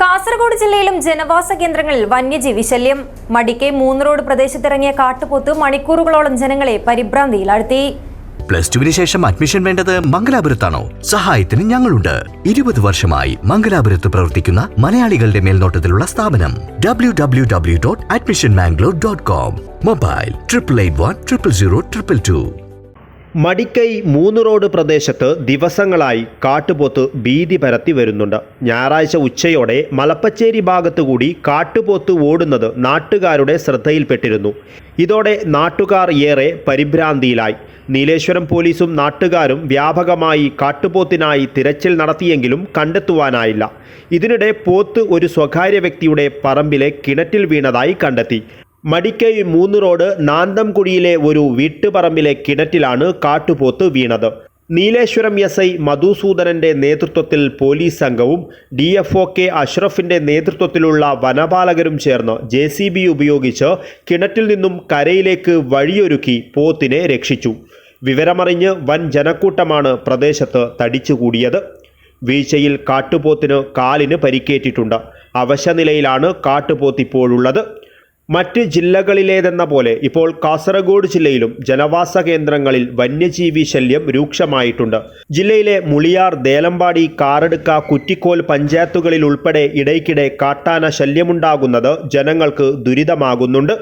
കാസർഗോഡ് ജില്ലയിലും ജനവാസ കേന്ദ്രങ്ങളിൽ വന്യജീവി ശല്യം. മടിക്കെ മൂന്ന് റോഡ് പ്രദേശത്തിറങ്ങിയ കാട്ടുപോത്ത് മണിക്കൂറുകളോളം ജനങ്ങളെ പരിഭ്രാന്തിയിലാഴ്ത്തി. പ്ലസ് ടുവിന് ശേഷം അഡ്മിഷൻ വേണ്ടത് മംഗലാപുരത്താണോ? സഹായത്തിന് ഞങ്ങളുണ്ട്. ഇരുപത് വർഷമായി മംഗലാപുരത്ത് പ്രവർത്തിക്കുന്ന മലയാളികളുടെ മേൽനോട്ടത്തിലുള്ള സ്ഥാപനം. W W W dot admission Mangalore dot com mobile triple eight one triple zero triple two Madikai മൂന്ന് റോഡ് പ്രദേശത്ത് ദിവസങ്ങളായി കാട്ടുപോത്ത് ഭീതി പരത്തി വരുന്നുണ്ട്. ഞായറാഴ്ച ഉച്ചയോടെ മലപ്പച്ചേരി ഭാഗത്തുകൂടി കാട്ടുപോത്ത് ഓടുന്നത് നാട്ടുകാരുടെ ശ്രദ്ധയിൽപ്പെട്ടിരുന്നു. ഇതോടെ നാട്ടുകാർ ഏറെ പരിഭ്രാന്തിയിലായി. നീലേശ്വരം പോലീസും നാട്ടുകാരും വ്യാപകമായി കാട്ടുപോത്തിനായി തിരച്ചിൽ നടത്തിയെങ്കിലും കണ്ടെത്തുവാനായില്ല. ഇതിനിടെ പോത്ത് ഒരു സ്വകാര്യ വ്യക്തിയുടെ പറമ്പിലെ കിണറ്റിൽ വീണതായി കണ്ടെത്തി. മടിക്കൈ മൂന്ന് റോഡ് നാന്തംകുഴിയിലെ ഒരു വീട്ടുപറമ്പിലെ കിണറ്റിലാണ് കാട്ടുപോത്ത് വീണത്. നീലേശ്വരം എസ് ഐ മധുസൂദനന്റെ നേതൃത്വത്തിൽ പോലീസ് സംഘവും ഡി എഫ് ഒ കെ അഷ്റഫിന്റെ നേതൃത്വത്തിലുള്ള വനപാലകരും ചേർന്ന് ജെ സി ബി ഉപയോഗിച്ച് കിണറ്റിൽ നിന്നും കരയിലേക്ക് വഴിയൊരുക്കി പോത്തിനെ രക്ഷിച്ചു. വിവരമറിഞ്ഞ് വൻ ജനക്കൂട്ടമാണ് പ്രദേശത്ത് തടിച്ചുകൂടിയത്. വീഴ്ചയിൽ കാട്ടുപോത്തിന് കാലിന് പരിക്കേറ്റിട്ടുണ്ട്. അവശനിലയിലാണ് കാട്ടുപോത്ത് ഇപ്പോഴുള്ളത് മറ്റ് ജില്ലകളിലേതെന്ന പോലെ ഇപ്പോൾ കാസർഗോഡ് ജില്ലയിലും ജനവാസ കേന്ദ്രങ്ങളിൽ വന്യജീവി ശല്യം രൂക്ഷമായിട്ടുണ്ട്. ജില്ലയിലെ മുളിയാർ ദേലമ്പാടി കാറടുക്ക കുറ്റിക്കോൽ പഞ്ചായത്തുകളിൽ ഉൾപ്പെടെ ഇടയ്ക്കിടെ കാട്ടാന ശല്യമുണ്ടാകുന്നത് ജനങ്ങൾക്ക് ദുരിതമാകുന്നുണ്ട്.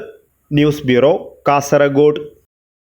News bureau Kasaragod.